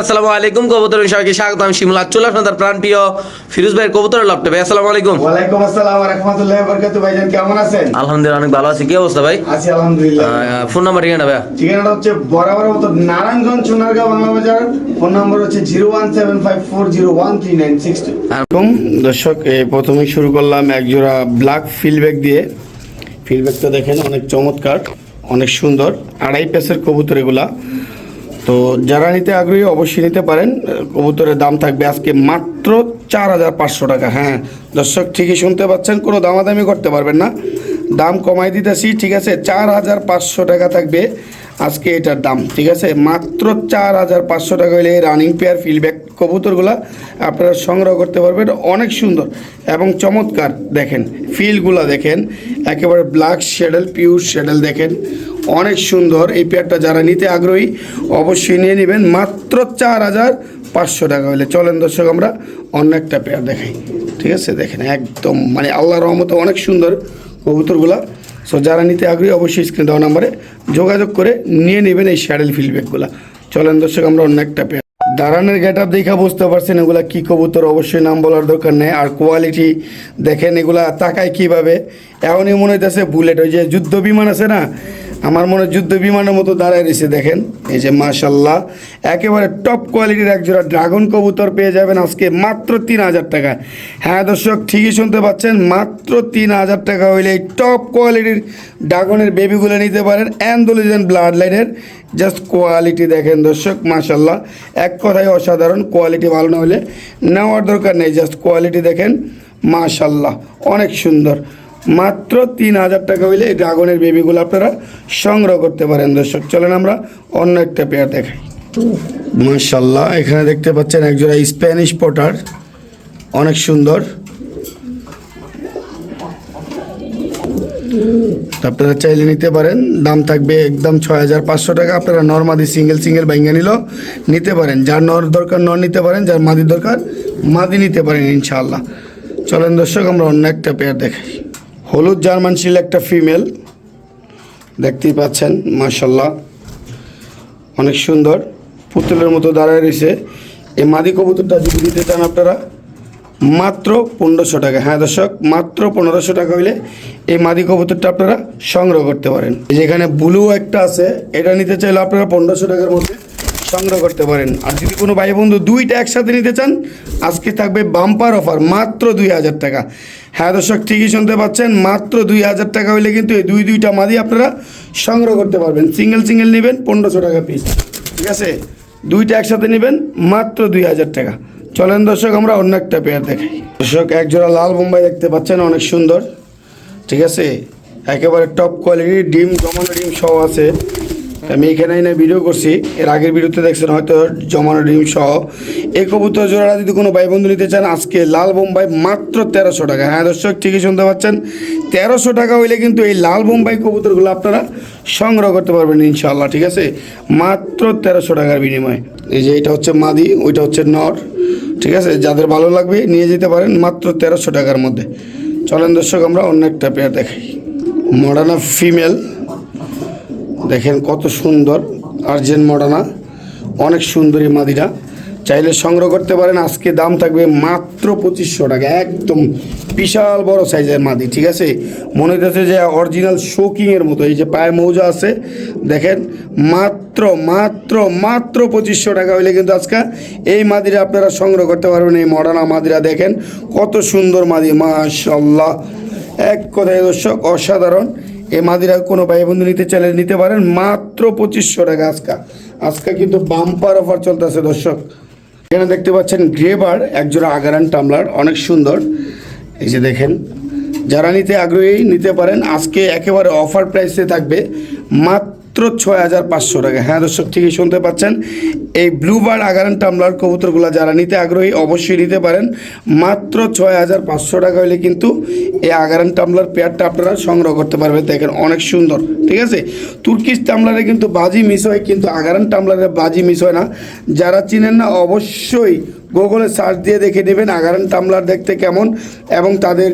আসসালামু আলাইকুম কবুতর সবাইকে স্বাগতম শিমুল। চলে প্রিয় ফিরোজ ভাইয়ের কবুতরের ভাই আসসালামু আলাইকুম। ওয়ালাইকুম আসসালাম ওয়া রাহমাতুল্লাহি ওয়া বারাকাতুহু। ভাইজান কেমন আছেন? আলহামদুলিল্লাহ অনেক ভালো আছি। কি অবস্থা ভাই? আছি আলহামদুলিল্লাহ। ফোন নাম্বার ঠিকানা ভাই ঠিকানাটা হচ্ছে বরাবর মতো নারায়ণগঞ্জ সোনারগাঁও বাংলা বাজার। ফোন নম্বর হচ্ছে zero one seven five four zero one three nine six দর্শক প্রথমে শুরু করলাম এক জোড়া ব্ল্যাক ফিলব্যাক দিয়ে। ফিলব্যাকটা দেখেন অনেক চমৎকার অনেক সুন্দর। আড়াই পেসের কবুতর এগুলা। তো যারা নিতে আগ্রহী অবশ্যই নিতে পারেন। কবুতরের দাম থাকবে আজকে মাত্র চার হাজার পাঁচশো টাকা। হ্যাঁ দর্শক ঠিকই শুনতে পাচ্ছেন, কোনো দামাদামি করতে পারবেন না। দাম কমাই দিতেছি, ঠিক আছে, চার হাজার পাঁচশো টাকা থাকবে আজকে এটার দাম, ঠিক আছে, মাত্র চার হাজার পাঁচশো টাকা হলে রানিং পেয়ার ফিলব্যাক কবুতরগুলা আপনারা সংগ্রহ করতে পারবেন, অনেক সুন্দর এবং চমৎকার দেখেন ফিলগুলা দেখেন, একেবারে ব্ল্যাক শেডেল পিউর শেডেল দেখেন অনেক সুন্দর। এই পেয়ারটা যারা নিতে আগ্রহী, অবশ্যই নিয়ে নেবেন। মাত্র চার হাজার পাঁচশো টাকা হলে চলেন দর্শক, আমরা অন্য একটা পেয়ার দেখাই। ঠিক আছে, দেখেন একদম মানে আল্লাহর রহমতে অনেক সুন্দর কবুতরগুলা। সো যারা নিতে আগ্রহী, অবশ্যই স্ক্রিন দেওয়া নাম্বারে যোগাযোগ করে নিয়ে নেবেন এই শ্যাডেল ফিলব্যাকগুলো চলেন দর্শক, আমরা অন্য একটা পেয়ার। দাঁড়ানোর গেট আপ দেখা বুঝতে পারছেন এগুলা কি কবুতর, অবশ্যই নাম বলার দরকার নেই। আর কোয়ালিটি দেখেন এগুলা তাকায় কীভাবে। এমনই মনে হইতেছে বুলেট ওই যে যুদ্ধ বিমান আছে না? আমার মনে যুদ্ধ বিমানের মতো দাঁড়ায় রয়েছে, দেখেন। এই যে মাশাল্লাহ একেবারে টপ কোয়ালিটির একজোড়া ড্রাগন কবুতর পেয়ে যাবেন আজকে মাত্র তিন হাজার টাকা হ্যাঁ দর্শক, ঠিকই শুনতে পাচ্ছেন, মাত্র তিন হাজার টাকা হইলে এই টপ কোয়ালিটির ড্রাগনের বেবিগুলো নিতে পারেন অ্যান্ডোলিজেন ব্লাড লাইনের জাস্ট কোয়ালিটি দেখেন, দর্শক মাশাল্লাহ এক কথায় অসাধারণ কোয়ালিটি ভালো না হলে নেওয়ার দরকার নেই জাস্ট কোয়ালিটি দেখেন মাশাল্লাহ অনেক সুন্দর। মাত্র তিন হাজার টাকা হইলে এই ড্রাগনের বেবিগুলো আপনারা সংগ্রহ করতে পারেন, দর্শক। চলেন আমরা অন্য একটা পেয়ার দেখাই। মাশাল্লাহ এখানে দেখতে পাচ্ছেন একজোড়া স্প্যানিশ পটার অনেক সুন্দর। আপনারা চাইলে নিতে পারেন। দাম থাকবে একদম ছয় হাজার পাঁচশো টাকা। আপনারা নর্মাদি সিঙ্গেল সিঙ্গেল বাইঙ্গা নিলেও নিতে পারেন। যার নর দরকার নর নিতে পারেন, যার মাদি দরকার মাদি নিতে পারেন ইনশাআল্লাহ। চলেন দর্শক, আমরা অন্য একটা পেয়ার দেখাই। হলুদ জার্মান শিল একটা ফিমেল, দেখতেই পাচ্ছেন মাশাল্লাহ অনেক সুন্দর, পুতুলের মতো দাঁড়ায় রয়েছে। এই মাদি কবুতরটা যদি দিতে চান আপনারা, মাত্র পনেরোশো টাকা। হ্যাঁ দর্শক, মাত্র পনেরোশো টাকা হইলে এই মাদি কবুতরটা আপনারা সংগ্রহ করতে পারেন। যেখানে ব্লু একটা আছে, এটা নিতে চাইলে আপনারা পনেরোশো টাকার মধ্যে সংগ্রহ করতে পারেন। আর যদি কোনো ভাই বন্ধু দুইটা একসাথে নিতে চান, আজকে থাকবে বাম্পার অফার, মাত্র দুই হাজার টাকা। হ্যাঁ দর্শক, ঠিকই শুনতে পাচ্ছেন, মাত্র দুই হাজার টাকা হইলে কিন্তু এই দুই দুইটা মাদি আপনারা সংগ্রহ করতে পারবেন। সিঙ্গেল সিঙ্গেল নেবেন, পনেরোশো টাকা পিস ঠিক আছে? দুইটা একসাথে নেবেন, মাত্র দুই হাজার টাকা। চলেন দর্শক, আমরা অন্য একটা পেয়ার দেখাই। দর্শক একজোড়া লাল বোম্বাই দেখতে পাচ্ছেন, অনেক সুন্দর। ঠিক আছে? একেবারে টপ কোয়ালিটির ডিম, জমানো ডিম সহ আছে। আমি এখানে এনে ভিডিও করছি। এর আগের ভিডিওতে দেখছেন হয়তো জমানো ডিম সহ। এই কবুতর জোড়াটা যদি কোনো ভাই বন্ধু নিতে চান, আজকে লাল বোম্বাই মাত্র তেরোশো টাকা। হ্যাঁ দর্শক, ঠিকই শুনতে পাচ্ছেন। তেরোশো টাকা হইলে কিন্তু এই লাল বোম্বাই কবুতরগুলো আপনারা সংগ্রহ করতে পারবেন ইনশাল্লাহ ঠিক আছে? মাত্র তেরোশো টাকার বিনিময়ে। এই যে এটা হচ্ছে মাদি, ওইটা হচ্ছে নর, ঠিক আছে? যাদের ভালো লাগবে নিয়ে যেতে পারেন মাত্র তেরোশো টাকার মধ্যে। চলেন দর্শক, আমরা অন্য একটা পেয়ার দেখাই। মডার্না ফিমেল দেখেন কত সুন্দর আর্জেন্ট মডানা, অনেক সুন্দরী মাদিরা। চাইলে সংগ্রহ করতে পারেন, আজকে দাম থাকবে মাত্র পঁচিশশো টাকা, একদম বিশাল বড় সাইজের মাদি, ঠিক আছে? মনে হইতেছে যে অরিজিনাল শোকিংয়ের মতো, এই যে পায়ে মৌজা আছে, দেখেন, মাত্র মাত্র মাত্র পঁচিশশো টাকা হইলে কিন্তু আজকে এই মাদিরা আপনারা সংগ্রহ করতে পারবেন, এই মডার্না মাদিরা দেখেন, কত সুন্দর মাদি মাশাল্লাহ এক কথায় দর্শক, অসাধারণ। এই মাদিরা কোনো ভাই বন্ধু নিতে চাইলে নিতে পারেন মাত্র পঁচিশশো টাকা আজকা। আজকে কিন্তু বাম্পার অফার চলতেছে, দর্শক। এখানে দেখতে পাচ্ছেন গ্রেবার, একজোড়া আগারান টামলার, অনেক সুন্দর। এই যে দেখেন, যারা নিতে আগ্রহী নিতে পারেন, আজকে একেবারে অফার প্রাইসে থাকবে মাত্র ছয় হাজার পাঁচশো টাকা। হ্যাঁ দর্শক, ঠিকই শুনতে পাচ্ছেন। এই ব্লুবার আগারান টামলার কবুতরগুলো যারা নিতে আগ্রহী, অবশ্যই নিতে পারেন। মাত্র ছয় হাজার পাঁচশো টাকা হলে কিন্তু এই আগারান টামলার পেয়ারটা আপনারা সংগ্রহ করতে পারবেন। দেখেন, অনেক সুন্দর, ঠিক আছে? তুর্কিশ টামলারে কিন্তু বাজি মিস হয়, কিন্তু আগারান টামলারে বাজি মিস হয় না। যারা চিনেন না, অবশ্যই গুগলে সার্চ দিয়ে দেখে নেবেন আগারান টামলার দেখতে কেমন এবং তাদের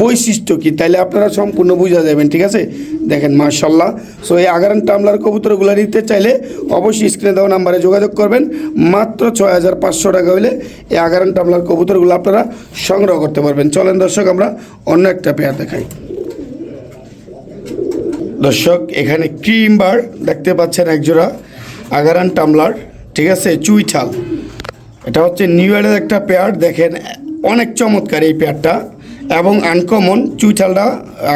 বৈশিষ্ট্য কী, তাইলে আপনারা সম্পূর্ণ বুঝা যাবেন, ঠিক আছে? দেখেন মার্শাল্লাহ সো এই আগারান টামলার কবুতরগুলো নিতে চাইলে অবশ্যই স্ক্রিনে দেওয়া নাম্বারে যোগাযোগ করবেন। মাত্র ছয় হাজার পাঁচশো টাকা হলে এই আগারান টামলার কবুতরগুলো আপনারা সংগ্রহ করতে পারবেন। চলেন দর্শক, আমরা অন্য একটা পেয়ার দেখাই। দর্শক, এখানে ক্রিম বার দেখতে পাচ্ছেন একজোড়া আগারান টামলার ঠিক আছে? চুইঠাল। এটা হচ্ছে নিউ ইয়ারের একটা পেয়ার দেখেন, অনেক চমৎকার এই পেয়ারটা এবং আনকমন চুইঠালটা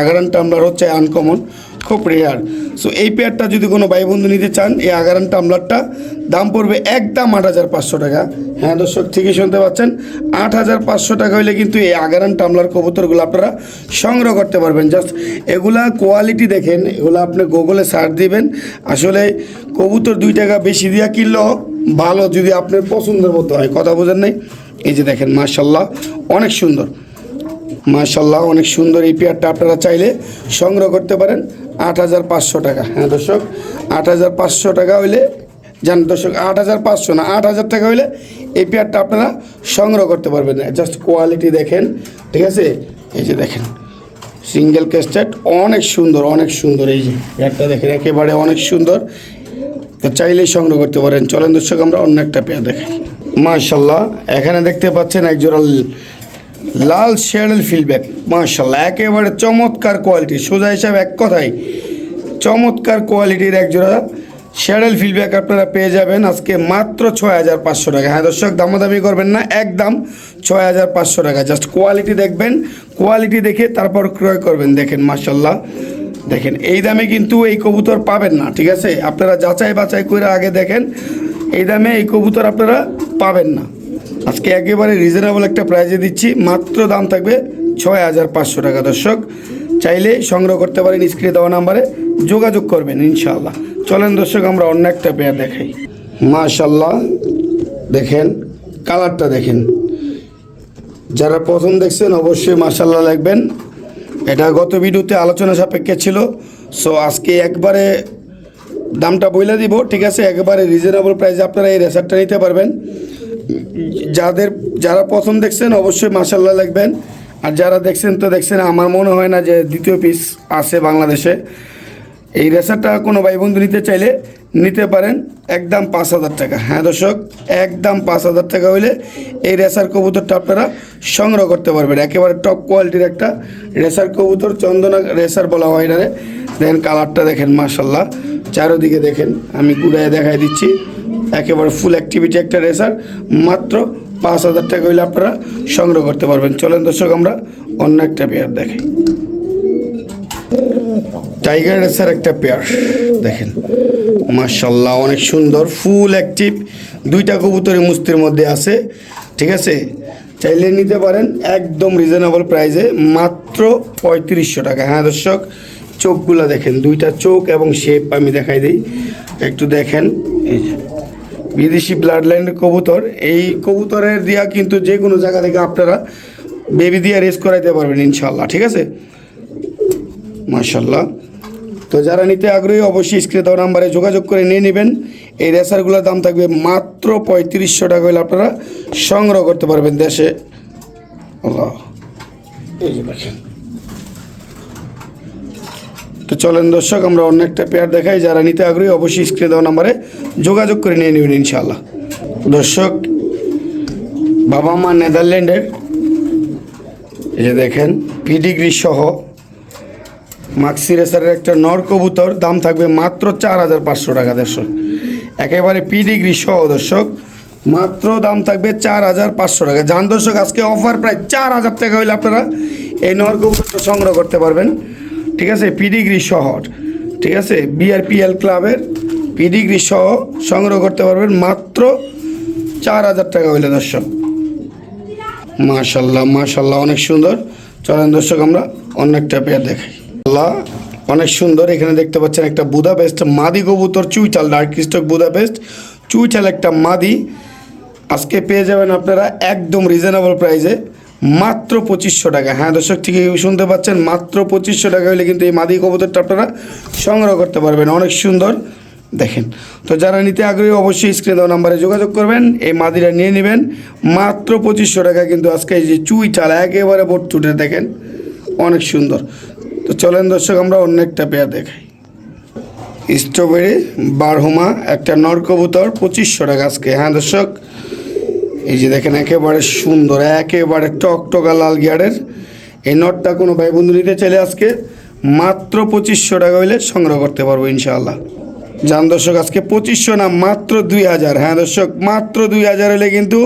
আগারান টামলার হচ্ছে আনকমন খুব রেয়ার সো এই পেয়ারটা যদি কোনো ভাই বন্ধু নিতে চান, এই আগারান টামলারটা দাম পড়বে একদম আট হাজার পাঁচশো টাকা। হ্যাঁ দর্শক, ঠিকই শুনতে পাচ্ছেন। আট হাজার পাঁচশো টাকা হইলে কিন্তু এই আগারান টামলার কবুতরগুলো আপনারা সংগ্রহ করতে পারবেন। জাস্ট এগুলা কোয়ালিটি দেখেন, এগুলো আপনি গুগলে সার্চ দিবেন। আসলে কবুতর দুই টাকা বেশি দিয়া কিনলেও ভালো যদি আপনার পছন্দের মতো হয়, কথা বোঝেন নাই? এই যে দেখেন মার্শাল্লাহ অনেক সুন্দর। মার্শাল্লাহ অনেক সুন্দর এই পেয়ারটা আপনারা চাইলে সংগ্রহ করতে পারেন। আট হাজার পাঁচশো টাকা হ্যাঁ দর্শক? আট হাজার পাঁচশো টাকা হইলে, জান দর্শক, আট হাজার পাঁচশো না, আট হাজার টাকা হইলে এই পেয়ারটা আপনারা সংগ্রহ করতে পারবেন। জাস্ট কোয়ালিটি দেখেন, ঠিক আছে? এই যে দেখেন, সিঙ্গেল ক্যাস্টেড, অনেক সুন্দর অনেক সুন্দর এই যে পেয়ারটা দেখেন, একেবারে অনেক সুন্দর। চাইলেই সংগ্রহ করতে পারেন। চলেন দর্শক, আমরা অন্য একটা পেয়ার দেখাই মার্শাল্লাহ এখানে দেখতে পাচ্ছেন একজোড়া লাল শেয়ারেল ফিল্ডব্যাক মার্শাল্লাহ একেবারে চমৎকার কোয়ালিটি সোজা হিসাব এক কথাই চমৎকার কোয়ালিটির একজোড়া শেয়ারেল ফিলব্যাক আপনারা পেয়ে যাবেন আজকে মাত্র ছয় হাজার পাঁচশো টাকা। হ্যাঁ দর্শক, দামাদামি করবেন না, একদম ছয় হাজার পাঁচশো টাকা। জাস্ট কোয়ালিটি দেখবেন কোয়ালিটি দেখে তারপর ক্রয় করবেন। দেখেন মার্শাল্লাহ দেখেন, এই দামে কিন্তু এই কবুতর পাবেন না, ঠিক আছে? আপনারা যাচাই বাছাই করে আগে দেখেন, এই দামে এই কবুতর আপনারা পাবেন না। আজকে একেবারে রিজনেবল একটা প্রাইজে দিচ্ছি, মাত্র দাম থাকবে ছয় হাজার পাঁচশো টাকা। দর্শক, চাইলে সংগ্রহ করতে পারেন স্ক্রিনে দেওয়া নাম্বারে, যোগাযোগ করবেন ইনশাআল্লাহ। চলেন দর্শক, আমরা অন্য একটা পেয়ার দেখাই। মাশাল্লাহ দেখেন কালারটা দেখেন। যারা প্রথম দেখছেন, অবশ্যই মাশাল্লাহ লিখবেন। এটা গত ভিডিওতে আলোচনা সাপেক্ষে ছিল। সো আজকে একবারে দামটা বইলে দিব, ঠিক আছে? একবারে রিজনেবল প্রাইসে আপনারা এই রেসারটা নিতে পারবেন। যাদের, যারা প্রথম দেখছেন, অবশ্যই মাসাল্লাহ লাগবেন আর যারা দেখছেন তো দেখছেন, আমার মনে হয় না যে দ্বিতীয় পিস আছে বাংলাদেশে। এই রেসারটা কোনো ভাই বন্ধু নিতে চাইলে নিতে পারেন একদম পাঁচ হাজার টাকা। হ্যাঁ দর্শক, একদম পাঁচ হাজার টাকা হইলে এই রেসার কবুতরটা আপনারা সংগ্রহ করতে পারবেন। একেবারে টপ কোয়ালিটির একটা রেসার কবুতর, চন্দনা রেসার বলা হয় এটারে। দেখেন কালারটা দেখেন মার্শাল্লাহ চারোদিকে দেখেন, আমি গুড়ায় দেখাই দিচ্ছি। একেবারে ফুল অ্যাক্টিভিটি একটা রেসার, মাত্র পাঁচ হাজার টাকা হইলে আপনারা সংগ্রহ করতে পারবেন। চলেন দর্শক, আমরা অন্য একটা পেয়ার দেখাই। টাইগার রেসার একটা পেয়ার দেখেন। মার্শাল্লাহ অনেক সুন্দর, ফুল অ্যাক্টিভ দুইটা কবুতরের মুস্তির মধ্যে আছে, ঠিক আছে? চাইলে নিতে পারেন একদম রিজনেবল প্রাইসে মাত্র পঁয়ত্রিশশো টাকা। হ্যাঁ দর্শক, চোখগুলো দেখেন, দুইটা চোখ এবং শেপ আমি দেখাই দিই। একটু দেখেন, এই যে, বিদেশি ব্লাড লাইনের কবুতর। এই কবুতরের দিয়া কিন্তু যে কোনো জায়গা থেকে আপনারা বেবি দিয়ে রেস করাইতে পারবেন ইনশাল্লাহ ঠিক আছে? মার্শাল্লাহ তো যারা নিতে আগ্রহী, অবশ্যই স্ক্রিনে নাম্বারে যোগাযোগ করে নিয়ে নেবেন। এই রেসারগুলোর দাম থাকবে মাত্র পঁয়ত্রিশশো টাকা হলে আপনারা সংগ্রহ করতে পারবেন দেশে। দেখেন। তো চলেন দর্শক, আমরা অন্য একটা পেয়ার দেখাই। যারা নিতে আগ্রহী, অবশ্যই স্ক্রিনে দেওয়া নাম্বারে যোগাযোগ করে নিয়ে নেবেন ইনশাল্লাহ দর্শক, বাবা মা নেদারল্যান্ডের, এই যে দেখেন পিডিগ্রি সহ মাক্সি রেসারের একটা নর কবুতর, দাম থাকবে মাত্র চার হাজার পাঁচশো টাকা দর্শক। একেবারে পিডিগ্রি সহ দর্শক, মাত্র দাম থাকবে চার হাজার পাঁচশো টাকা। যান দর্শক, আজকে অফার প্রায় চার হাজার টাকা হইলে আপনারা এই নর কবুতরটা সংগ্রহ করতে পারবেন। ঠিক আছে? পিডিগ্রি সহ। ঠিক আছে? বিআরপিএল ক্লাবের পিডিগ্রি সহ সংগ্রহ করতে পারবেন মাত্র চার হাজার টাকা হইলে দর্শক। মাশাল্লাহ মাশাল্লাহ অনেক সুন্দর। চলেন দর্শক, আমরা অন্য একটা পেয়ার দেখাই। অনেক সুন্দর। এখানে দেখতে পাচ্ছেন একটা বুদাপেস্ট মাদি কবুতর চুইটাল ডার্ক স্টক বুদাপেস্ট। চুইটাল একটা মাদি। আজকে পেয়ে যাবেন আপনারা একদম রিজনেবল প্রাইসে মাত্র পঁচিশশো টাকা। হ্যাঁ দর্শক, ঠিকই শুনতে পাচ্ছেন, মাত্র পঁচিশশো টাকা হলে কিন্তু এই মাদি কবুতরটা আপনারা সংগ্রহ করতে পারবেন। অনেক সুন্দর। দেখেন, তো যারা নিতে আগ্রহী অবশ্যই স্ক্রিনে দেওয়া নাম্বারে যোগাযোগ করবেন, এই মাদিরা নিয়ে নেবেন। মাত্র পঁচিশশো টাকা কিন্তু আজকে এই যে চুই চাল একেবারে বোট টুটে দেখেন, অনেক সুন্দর। তো চলেন দর্শক, আমরা অন্য একটা পেয়ার দেখাই। স্ট্রবেরি, বারহুমা, একটা নর কবুতর, পঁচিশশো টাকা আজকে। হ্যাঁ দর্শক, এই যে দেখেন, একেবারে সুন্দর, একেবারে টকটকা লাল গিয়ারের। এই নটটা কোনো ভাই বন্ধু নিতে চাইলে আজকে মাত্র পঁচিশশো টাকা হইলে সংগ্রহ করতে পারব ইনশাআল্লাহ। যান দর্শক, আজকে পঁচিশশো না, মাত্র দুই হাজার। হ্যাঁ দর্শক, মাত্র দুই হাজার হলে কিন্তু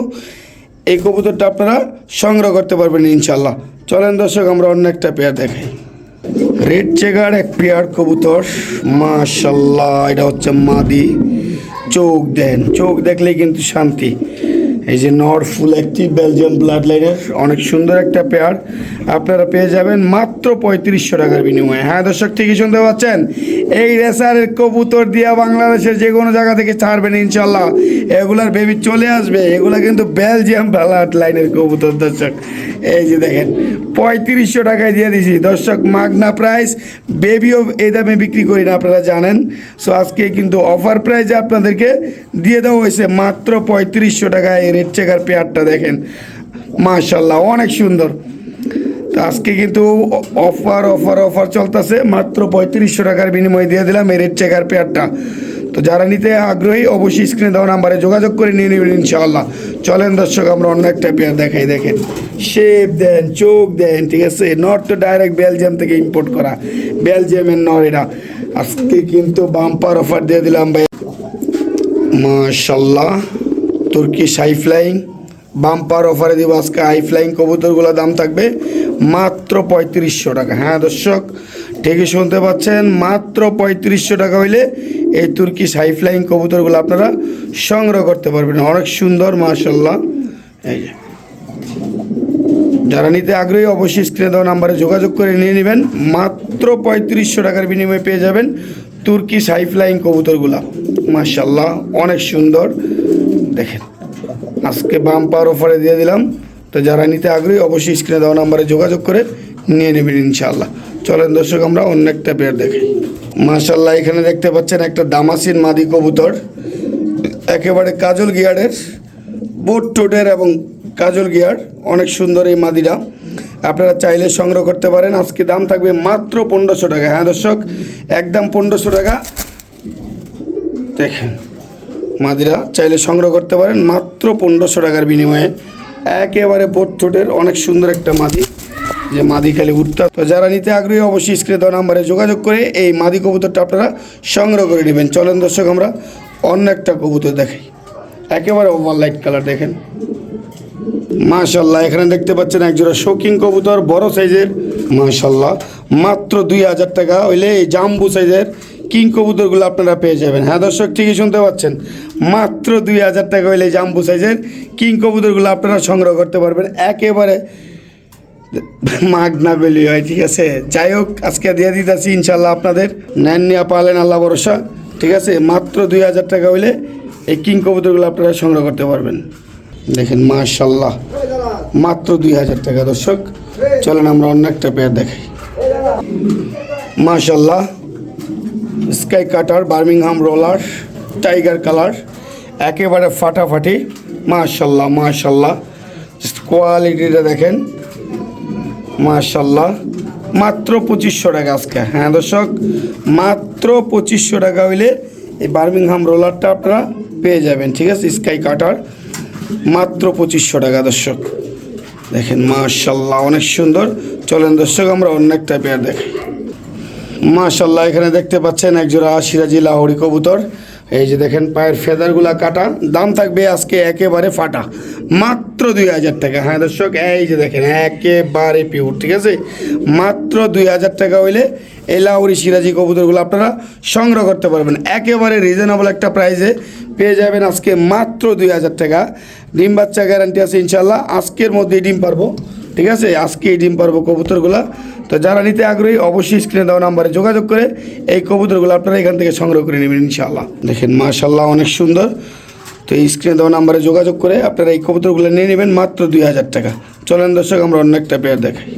এই কবুতরটা আপনারা সংগ্রহ করতে পারবেন ইনশাআল্লাহ। চলেন দর্শক, আমরা অন্য একটা পেয়ার দেখাই। রেড চেগার, এক পেয়ার কবুতর। মাশাল্লাহ, এটা হচ্ছে মাদি। চোখ দেন, চোখ দেখলেই কিন্তু শান্তি। এই যে নর ফুল একটি বেলজিয়াম ব্লাড লাইনের অনেক সুন্দর একটা পেয়ার আপনারা পেয়ে যাবেন মাত্র পঁয়ত্রিশশো টাকার বিনিময়ে। হ্যাঁ দর্শক, ঠিকই শুনতে পাচ্ছেন? এই রেসারের কবুতর দিয়া বাংলাদেশের যে কোনো জায়গা থেকে ছাড়বেন ইনশাল্লাহ। এগুলার বেবি চলে আসবে। এগুলা কিন্তু বেলজিয়াম ব্লাড লাইনের কবুতর, দর্শক। এই যে দেখেন, পঁয়ত্রিশশো টাকায় দিয়ে দিছি। দর্শক মাগনা প্রাইস বেবিও এই দামে বিক্রি করি না, আপনারা জানেন। সো আজকে কিন্তু অফার প্রাইসে আপনাদেরকে দিয়ে দেওয়া হয়েছে মাত্র পঁয়ত্রিশশো টাকায় এই রেড চেকার পেয়ারটা দেখেন। মাশাল্লাহ, অনেক সুন্দর। তো আজকে কিন্তু অফার অফার অফার চলতেছে। মাত্র পঁয়ত্রিশশো টাকার বিনিময়ে দিয়ে দিলাম এই রেড চেকার পেয়ারটা। তো যারা নিতে আগ্রহী, অবশ্যই স্ক্রিনে দেওয়া নাম্বারে যোগাযোগ করে নিয়ে নেবেন ইনশাআল্লাহ। চলেন দর্শক, আমরা অন্য একটা পেয়ার দেখাই, দেখেন। শেপ দেন, চোখ দেন, ঠিক আছে? নট তো ডাইরেক্ট বেলজিয়াম থেকে ইম্পোর্ট করা। বেলজিয়ামের নর এটা আজকে কিন্তু বাম্পার অফার দিয়ে দিলাম ভাই। মাশাল্লাহ। তুর্কি হাই ফ্লাইং বাম্পার অফারে দিব আজকে হাই ফ্লাইং কবুতরগুলোর দাম থাকবে মাত্র পঁয়ত্রিশশো টাকা। হ্যাঁ দর্শক, ঠিকই শুনতে পাচ্ছেন, মাত্র পঁয়ত্রিশশো টাকা হইলে এই তুর্কি হাই ফ্লাইং কবুতরগুলো আপনারা সংগ্রহ করতে পারবেন। অনেক সুন্দর মাশাল্লাহ এই যে। যারা নিতে আগ্রহী, অবশ্যই স্ক্রিনে দেওয়া নাম্বারে যোগাযোগ করে নিয়ে নেবেন। মাত্র পঁয়ত্রিশশো টাকার বিনিময়ে পেয়ে যাবেন তুর্কি হাই ফ্লাইং কবুতরগুলা। মাশাল্লাহ অনেক সুন্দর। দেখেন। আজকে বাম্পার অফারে দিয়ে দিলাম। তো যারা নিতে আগ্রহী, অবশ্যই স্ক্রিনে দেওয়া নাম্বারে যোগাযোগ করে নিয়ে নেবেন ইনশাআল্লাহ। চলেন দর্শক, আমরা অন্য একটা পেয়ার দেখাই মাশাল্লাহ এখানে দেখতে পাচ্ছেন একটা দামাসিন মাদি কবুতর। একেবারে কাজল গিয়ারের, বোট টোটের এবং কাজল গিয়ার। অনেক সুন্দর এই মাদিরা আপনারা চাইলে সংগ্রহ করতে পারেন। আজকে দাম থাকবে মাত্র পনেরোশো টাকা। হ্যাঁ দর্শক, একদম পনেরোশো টাকা। দেখেন। মাদিরা চাইলে সংগ্রহ করতে পারেন। মাত্র পনেরোশো টাকার বিনিময়ে একেবারে ঠোঁটের অনেক সুন্দর একটা মাদি, যে মাদি খালি উঠতা তো যারা নিতে আগ্রহী, অবশ্যই স্ক্রিনে নাম্বারে যোগাযোগ করে এই মাদি কবুতরটা আপনারা সংগ্রহ করে নেবেন। চলেন দর্শক, আমরা অন্য একটা কবুতর দেখাই। একেবারে ওভার লাইট কালার দেখেন। মাশাল্লাহ এখানে দেখতে পাচ্ছেন একজোড়া শৌকিং কবুতর, বড় সাইজের মাশাল্লাহ মাত্র দুই হাজার টাকা হইলে এই জাম্বু সাইজের কিং কবুতরগুলো আপনারা পেয়ে যাবেন। হ্যাঁ দর্শক, ঠিকই শুনতে পাচ্ছেন। মাত্র দুই হাজার টাকা হইলে জাম্বু সাইজের কিং কবুতরগুলো আপনারা সংগ্রহ করতে পারবেন। একেবারে মাগনা বেলি হয়, ঠিক আছে? যাই হোক, আজকে দিয়ে দিতেছি ইনশাল্লাহ আপনাদের। নেন নিয়ে, পালেন আল্লাহ ভরসা, ঠিক আছে? মাত্র দুই হাজার টাকা হইলে এই কিং কবুতরগুলো আপনারা সংগ্রহ করতে পারবেন। দেখেন মাশাল্লাহ মাত্র দুই হাজার টাকা, দর্শক। চলেন আমরা অন্য একটা পেয়ার দেখাই। মাশাল্লাহ sky cutter, Birmingham roller, tiger colour, একেবারে ফাটাফাটি। মাশাল্লাহ মাশাল্লাহ। কোয়ালিটিটা দেখেন। মাশাল্লাহ। মাত্র পঁচিশশো টাকা আজকে। হ্যাঁ দর্শক, মাত্র পঁচিশশো টাকা হইলে এই বার্মিংহাম রোলারটা আপনারা পেয়ে যাবেন, ঠিক আছে? স্কাই কাটার, মাত্র পঁচিশশো টাকা, দর্শক। দেখেন, মাশাল্লাহ, অনেক সুন্দর। চলেন দর্শক, আমরা অন্য একটা পেয়ার দেখাই মাশাল্লাহ এখানে দেখতে পাচ্ছেন একজোড়া সিরাজি লাহোরি কবুতর। এই যে দেখেন, পায়ের ফেদারগুলা কাটা, দাম থাকবে আজকে একেবারে ফাটা, মাত্র দুই হাজার টাকা। হ্যাঁ দর্শক, এই যে দেখেন, একেবারে পিওর ঠিক আছে? মাত্র দুই হাজার টাকা হইলে এই লাহোরি সিরাজি কবুতরগুলো আপনারা সংগ্রহ করতে পারবেন। একেবারে রিজনেবল একটা প্রাইসে পেয়ে যাবেন আজকে মাত্র দুই হাজার টাকা। ডিম বাচ্চা গ্যারান্টি আছে ইনশাল্লাহ আজকের মধ্যেই ডিম পারব, ঠিক আছে? আজকে এই ডিম পারব কবুতরগুলা। তো যারা নিতে আগ্রহী, অবশ্যই স্ক্রিনে দেওয়া নাম্বারে যোগাযোগ করে এই কবুতরগুলো আপনারা এখান থেকে সংগ্রহ করে নেবেন, ইনশাআল্লাহ। দেখেন মাশাল্লাহ অনেক সুন্দর। তো এই স্ক্রিনে দেওয়া নাম্বারে যোগাযোগ করে আপনারা এই কবুতরগুলো নিয়ে নেবেন মাত্র দুই হাজার টাকা। চলেন দর্শক, আমরা অন্য একটা পেয়ার দেখাই।